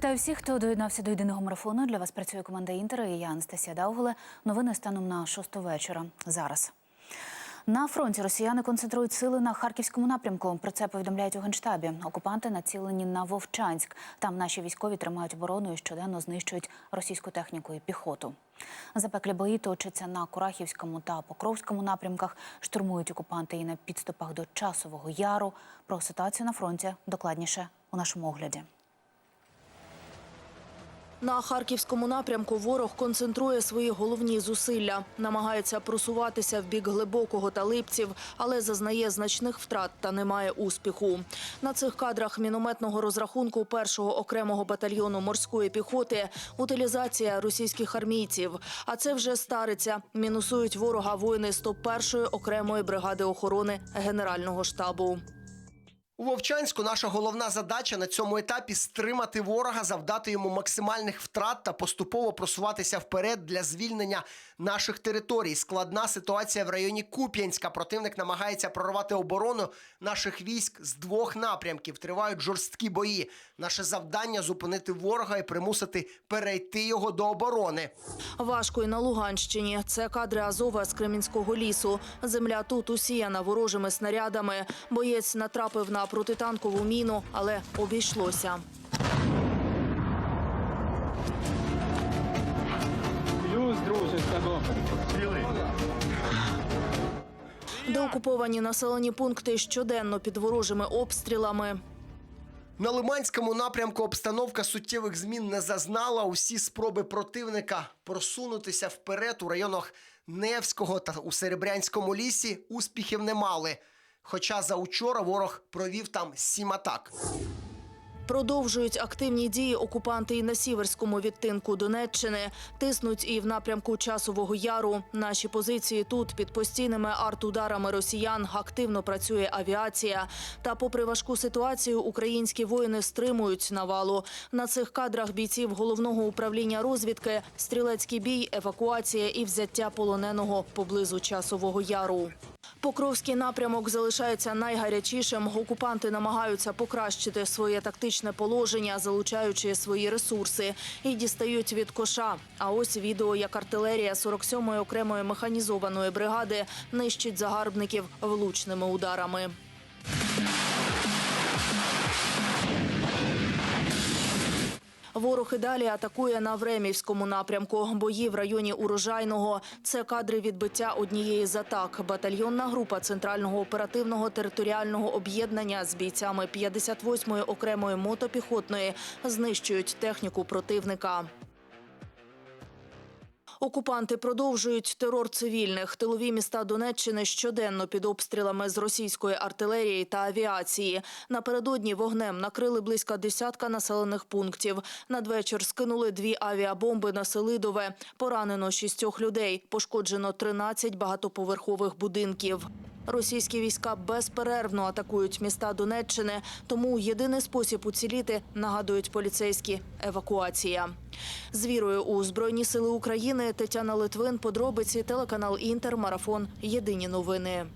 Вітаю всіх, хто доєднався до єдиного марафону. Для вас працює команда Інтера і я Анастасія Дауголе. Новини станом на шосту вечора. Зараз. На фронті росіяни концентрують сили на харківському напрямку. Про це повідомляють у генштабі. Окупанти націлені на Вовчанськ. Там наші військові тримають оборону і щоденно знищують російську техніку і піхоту. Запеклі бої точаться на Курахівському та Покровському напрямках. Штурмують окупанти і на підступах до часового яру. Про ситуацію на фронті докладніше у нашому огляді. На харківському напрямку ворог концентрує свої головні зусилля, намагається просуватися в бік глибокого та липців, але зазнає значних втрат та не має успіху. На цих кадрах мінометного розрахунку першого окремого батальйону морської піхоти утилізація російських армійців. А це вже стариться. Мінусують ворога воїни 101-ї окремої бригади охорони Генерального штабу. У Вовчанську наша головна задача на цьому етапі стримати ворога, завдати йому максимальних втрат та поступово просуватися вперед для звільнення наших територій. Складна ситуація в районі Куп'янська. Противник намагається прорвати оборону наших військ з двох напрямків. Тривають жорсткі бої. Наше завдання зупинити ворога і примусити перейти його до оборони. Важко й на Луганщині. Це кадри Азова з Кремінського лісу. Земля тут усіяна ворожими снарядами. Боєць натрапив на протитанкову міну, але обійшлося. Плюс, друже, з. Деокуповані населені пункти щоденно під ворожими обстрілами. На Лиманському напрямку обстановка суттєвих змін не зазнала. Усі спроби противника просунутися вперед у районах Невського та у Серебрянському лісі успіхів не мали. Хоча за учора ворог провів там сім атак. Продовжують активні дії окупанти і на сіверському відтинку Донеччини. Тиснуть і в напрямку часового яру. Наші позиції тут під постійними артударами росіян активно працює авіація. Та, попри важку ситуацію, українські воїни стримують навалу. На цих кадрах бійців головного управління розвідки стрілецький бій, евакуація і взяття полоненого поблизу часового яру. Покровський напрямок залишається найгарячішим. Окупанти намагаються покращити своє тактичне положення, залучаючи свої ресурси, і дістають від коша. А ось відео, як артилерія 47-ї окремої механізованої бригади нищить загарбників влучними ударами. Ворог і далі атакує на Времівському напрямку. Бої в районі Урожайного. Це кадри відбиття однієї з атак. Батальйонна група Центрального оперативного територіального об'єднання з бійцями 58-ї окремої мотопіхотної знищують техніку противника. Окупанти продовжують терор цивільних. Тилові міста Донеччини щоденно під обстрілами з російської артилерії та авіації. Напередодні вогнем накрили близько десятка населених пунктів. Надвечір скинули дві авіабомби на Селидове. Поранено шістьох людей. Пошкоджено 13 багатоповерхових будинків. Російські війська безперервно атакують міста Донеччини, тому єдиний спосіб уціліти, нагадують поліцейські – евакуація. З вірою у Збройні сили України Тетяна Литвин, подробиці, телеканал Інтер, Марафон, Єдині новини.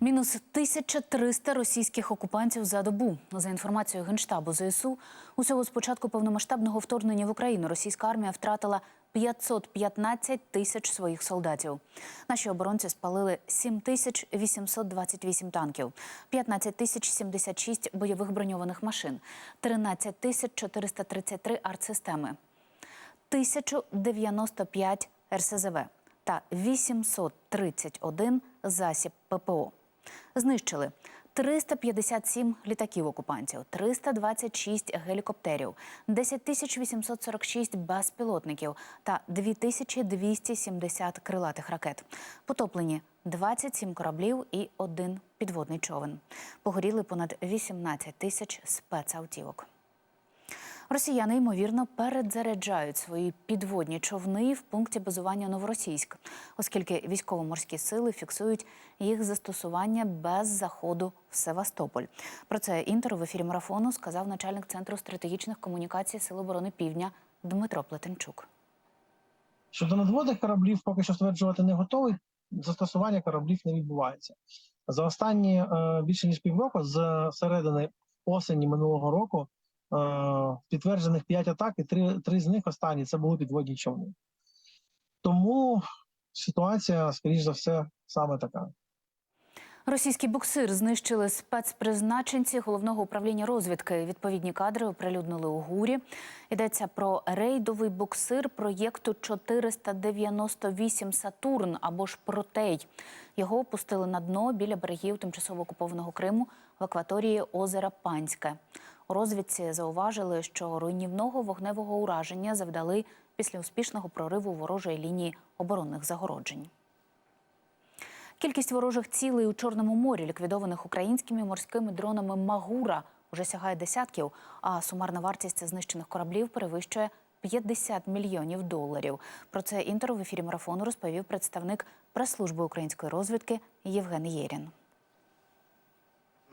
Мінус 1300 російських окупантів за добу. За інформацією Генштабу ЗСУ, усього з початку повномасштабного вторгнення в Україну російська армія втратила 515 тисяч своїх солдатів. Наші оборонці спалили 7828 танків, 15 тисяч 76 бойових броньованих машин, 13 тисяч 433 артсистеми, 1095 РСЗВ та 831 засіб ППО. Знищили 357 літаків окупантів, 326 гелікоптерів, 10 846 безпілотників та 2270 крилатих ракет. Потоплені 27 кораблів і один підводний човен. Погоріли понад 18 тисяч спецавтівок. Росіяни ймовірно передзаряджають свої підводні човни в пункті базування Новоросійськ, оскільки військово-морські сили фіксують їх застосування без заходу в Севастополь. Про це інтер в ефірі марафону сказав начальник центру стратегічних комунікацій Сил оборони Півдня Дмитро Плетенчук. Щодо надводних кораблів, поки що стверджувати не готовий. Застосування кораблів не відбувається за останні е, більше ніж півроку, з середини осені минулого року підтверджених 5 атак, і 3, 3 з них останні це були підводні човни. Тому ситуація, скоріш за все, саме така. Російський буксир знищили спецпризначенці головного управління розвідки. Відповідні кадри оприлюднили у гурі. Йдеться про рейдовий буксир проєкту 498 Сатурн або ж Протей. Його опустили на дно біля берегів тимчасово окупованого Криму в акваторії озера Панське. У розвідці зауважили, що руйнівного вогневого ураження завдали після успішного прориву ворожої лінії оборонних загороджень. Кількість ворожих цілей у Чорному морі, ліквідованих українськими морськими дронами Магура, уже сягає десятків, а сумарна вартість знищених кораблів перевищує 50 мільйонів доларів. Про це інтеру в ефірі марафону розповів представник прес-служби української розвідки Євген Єрін.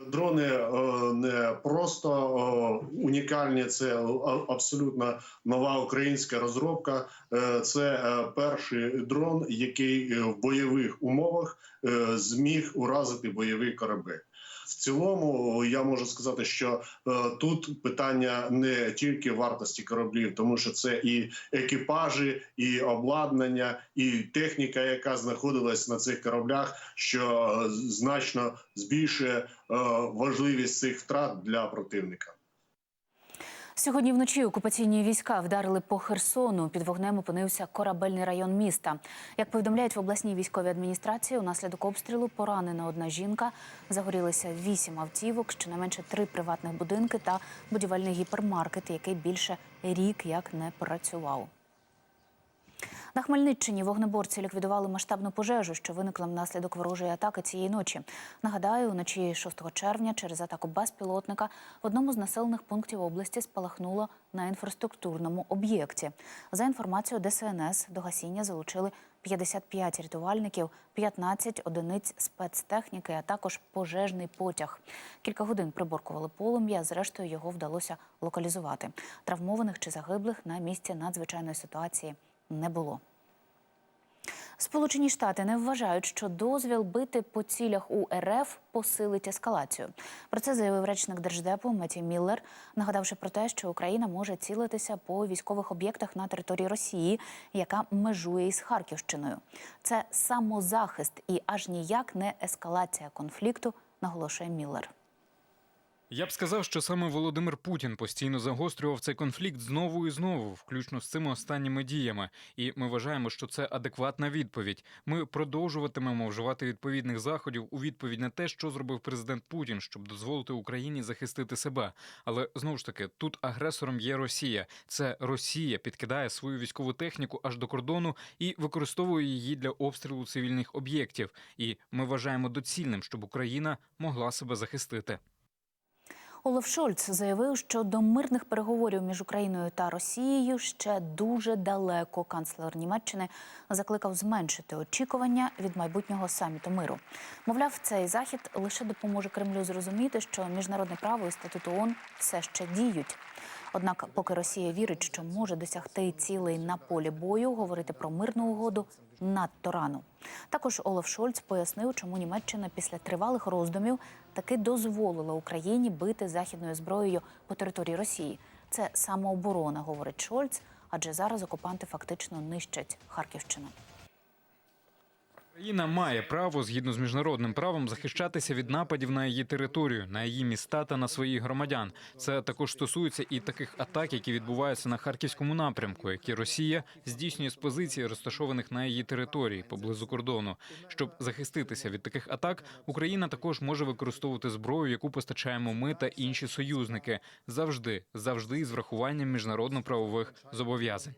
Дрони е, не просто е, унікальні, це абсолютно нова українська розробка. Е, Це перший дрон, який в бойових умовах зміг уразити бойовий корабель. В цілому я можу сказати, що е, тут питання не тільки вартості кораблів, тому що це і екіпажі, і обладнання, і техніка, яка знаходилась на цих кораблях, що е, значно збільшує е, важливість цих втрат для противника. Сьогодні вночі окупаційні війська вдарили по Херсону. Під вогнем опинився корабельний район міста. Як повідомляють в обласній військовій адміністрації, унаслідок обстрілу поранена одна жінка. Загорілися вісім автівок, щонайменше три приватних будинки та будівельний гіпермаркет, який більше рік як не працював. На Хмельниччині вогнеборці ліквідували масштабну пожежу, що виникла внаслідок ворожої атаки цієї ночі. Нагадаю, вночі 6 червня через атаку безпілотника в одному з населених пунктів області спалахнуло на інфраструктурному об'єкті. За інформацією ДСНС, до гасіння залучили 55 рятувальників, 15 одиниць спецтехніки, а також пожежний потяг. Кілька годин приборкували полум'я. Зрештою його вдалося локалізувати. Травмованих чи загиблих на місці надзвичайної ситуації не було. Сполучені Штати не вважають, що дозвіл бити по цілях у РФ посилить ескалацію. Про це заявив речник держдепу Меті Міллер, нагадавши про те, що Україна може цілитися по військових об'єктах на території Росії, яка межує із Харківщиною. Це самозахист і аж ніяк не ескалація конфлікту, наголошує Міллер. Я б сказав, що саме Володимир Путін постійно загострював цей конфлікт знову і знову, включно з цими останніми діями. І ми вважаємо, що це адекватна відповідь. Ми продовжуватимемо вживати відповідних заходів у відповідь на те, що зробив президент Путін, щоб дозволити Україні захистити себе. Але знову ж таки, тут агресором є Росія. Це Росія підкидає свою військову техніку аж до кордону і використовує її для обстрілу цивільних об'єктів. І ми вважаємо доцільним, щоб Україна могла себе захистити. Олаф Шольц заявив, що до мирних переговорів між Україною та Росією ще дуже далеко. Канцлер Німеччини закликав зменшити очікування від майбутнього саміту миру. Мовляв, цей захід лише допоможе Кремлю зрозуміти, що міжнародне право і статут ООН все ще діють. Однак, поки Росія вірить, що може досягти цілей на полі бою, говорити про мирну угоду надто рано. Також Олаф Шольц пояснив, чому Німеччина після тривалих роздумів таки дозволила Україні бити західною зброєю по території Росії. Це самооборона, говорить Шольц, адже зараз окупанти фактично нищать Харківщину. Україна має право згідно з міжнародним правом захищатися від нападів на її територію, на її міста та на своїх громадян. Це також стосується і таких атак, які відбуваються на харківському напрямку, які Росія здійснює з позицій, розташованих на її території поблизу кордону. Щоб захиститися від таких атак, Україна також може використовувати зброю, яку постачаємо ми та інші союзники, завжди, завжди з врахуванням міжнародно-правових зобов'язань.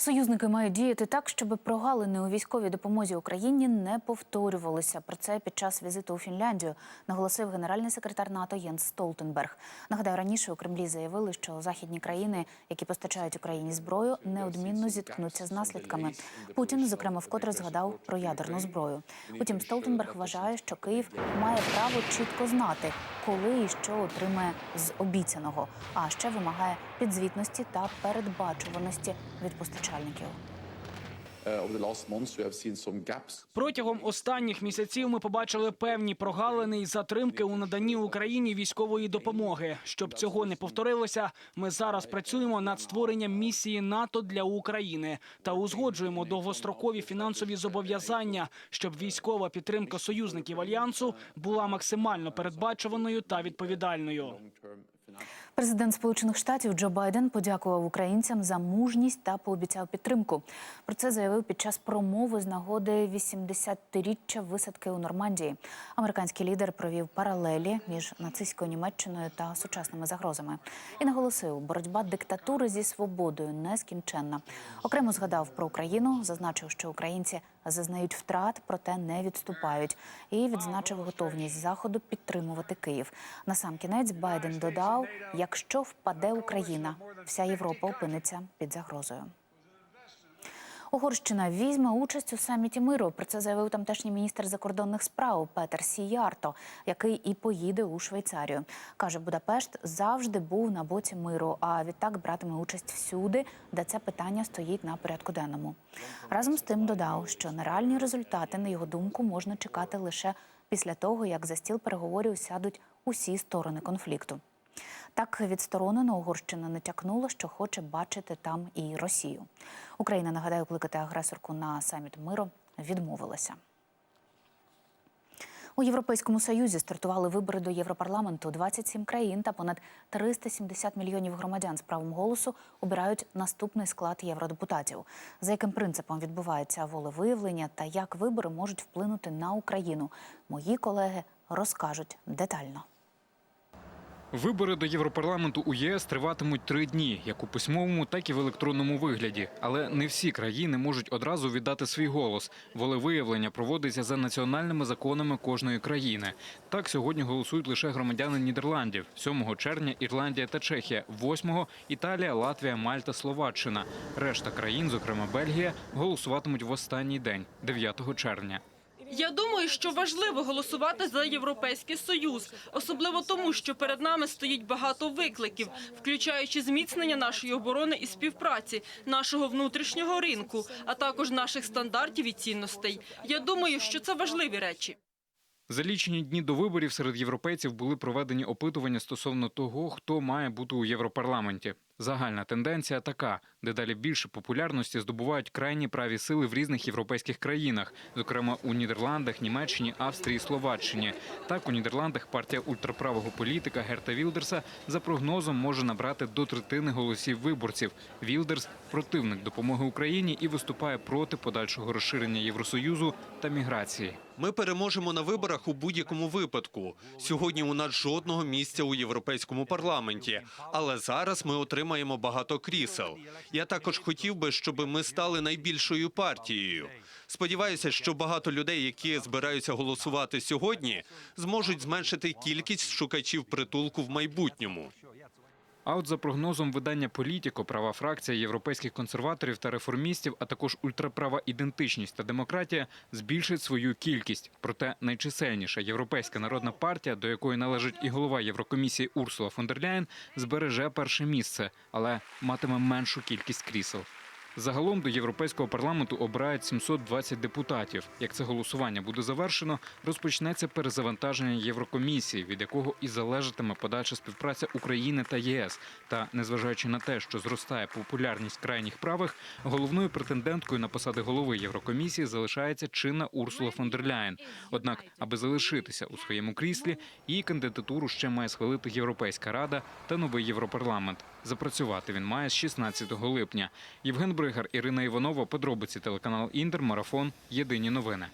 Союзники мають діяти так, щоб прогалини у військовій допомозі Україні не повторювалися. Про це під час візиту у Фінляндію наголосив генеральний секретар НАТО Єнс Столтенберг. Нагадаю, раніше у Кремлі заявили, що західні країни, які постачають Україні зброю, неодмінно зіткнуться з наслідками. Путін, зокрема, вкотре згадав про ядерну зброю. Утім, Столтенберг вважає, що Київ має право чітко знати, коли і що отримає з обіцяного, а ще вимагає підзвітності та передбачуваності від постачальників. Uh. Протягом останніх місяців ми побачили певні прогалини і затримки у наданні Україні військової допомоги. Щоб цього не повторилося, ми зараз працюємо над створенням місії НАТО для України та узгоджуємо довгострокові фінансові зобов'язання, щоб військова підтримка союзників альянсу була максимально передбачуваною та відповідальною. Президент Сполучених Штатів Джо Байден подякував українцям за мужність та пообіцяв підтримку. Про це заявив під час промови з нагоди 80-річчя висадки у Нормандії. Американський лідер провів паралелі між нацистською Німеччиною та сучасними загрозами і наголосив, боротьба диктатури зі свободою нескінченна. Окремо згадав про Україну, зазначив, що українці зазнають втрат, проте не відступають, і відзначив готовність заходу підтримувати Київ. Насамкінець Байден додав: якщо впаде Україна, вся Європа опиниться під загрозою. Угорщина візьме участь у саміті миру. Про це заявив тамтешній міністр закордонних справ Петер Сіярто, який і поїде у Швейцарію. каже, Будапешт завжди був на боці миру, а відтак братиме участь всюди, де це питання стоїть на порядку денному. Разом з тим додав, що на реальні результати, на його думку, можна чекати лише після того, як за стіл переговорів сядуть усі сторони конфлікту. Так відсторонено Угорщина натякнула, що хоче бачити там і Росію. Україна нагадаю, кликати агресорку на саміт миру відмовилася. У Європейському Союзі стартували вибори до Європарламенту. 27 країн та понад 370 мільйонів громадян з правом голосу обирають наступний склад євродепутатів. За яким принципом відбувається волевиявлення та як вибори можуть вплинути на Україну, мої колеги розкажуть детально. Вибори до Європарламенту у ЄС триватимуть три дні, як у письмовому, так і в електронному вигляді. Але не всі країни можуть одразу віддати свій голос. Волевиявлення проводиться за національними законами кожної країни. Так сьогодні голосують лише громадяни Нідерландів. 7 червня Ірландія та Чехія, 8 Італія, Латвія, Мальта, Словаччина. Решта країн, зокрема Бельгія, голосуватимуть в останній день, 9 червня. Я думаю, що важливо голосувати за європейський союз, особливо тому, що перед нами стоїть багато викликів, включаючи зміцнення нашої оборони і співпраці, нашого внутрішнього ринку, а також наших стандартів і цінностей. Я думаю, що це важливі речі. За лічені дні до виборів серед європейців були проведені опитування стосовно того, хто має бути у Європарламенті. Загальна тенденція така: дедалі більше популярності здобувають крайні праві сили в різних європейських країнах, зокрема у Нідерландах, Німеччині, Австрії, Словаччині. Так у Нідерландах партія ультраправого політика Герта Вілдерса за прогнозом може набрати до третини голосів виборців. Вілдерс противник допомоги Україні і виступає проти подальшого розширення Євросоюзу та міграції. Ми переможемо на виборах у будь-якому випадку. Сьогодні у нас жодного місця у європейському парламенті, але зараз ми отримаємо багато крісел. Я також хотів би, щоб ми стали найбільшою партією. Сподіваюся, що багато людей, які збираються голосувати сьогодні, зможуть зменшити кількість шукачів притулку в майбутньому. А от за прогнозом видання Політіко, права фракція європейських консерваторів та реформістів, а також ультраправа ідентичність та демократія збільшить свою кількість. Проте найчисельніша європейська народна партія, до якої належить і голова Єврокомісії Урсула фон дер Ляєн, збереже перше місце, але матиме меншу кількість крісел. Загалом до європейського парламенту обирають 720 депутатів. Як це голосування буде завершено, розпочнеться перезавантаження Єврокомісії, від якого і залежатиме подальша співпраця України та ЄС. Та незважаючи на те, що зростає популярність крайніх правих, головною претенденткою на посади голови Єврокомісії залишається чинна Урсула фон дер Ляєн. Однак, аби залишитися у своєму кріслі, її кандидатуру ще має схвалити Європейська рада та новий Європарламент. Запрацювати він має з 16 липня. Євген Бригар, Ірина Іванова, подробиці телеканал Інтер, марафон. Єдині новини.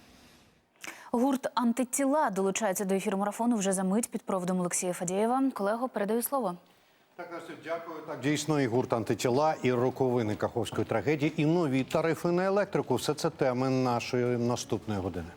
Гурт антитіла долучається до ефіру марафону вже за мить під проводом Олексія Фадєєва. Колего, передаю слово. Так, Настю, дякую. Так, дійсно, і гурт антитіла, і роковини Каховської трагедії, і нові тарифи на електрику. Все це теми нашої наступної години.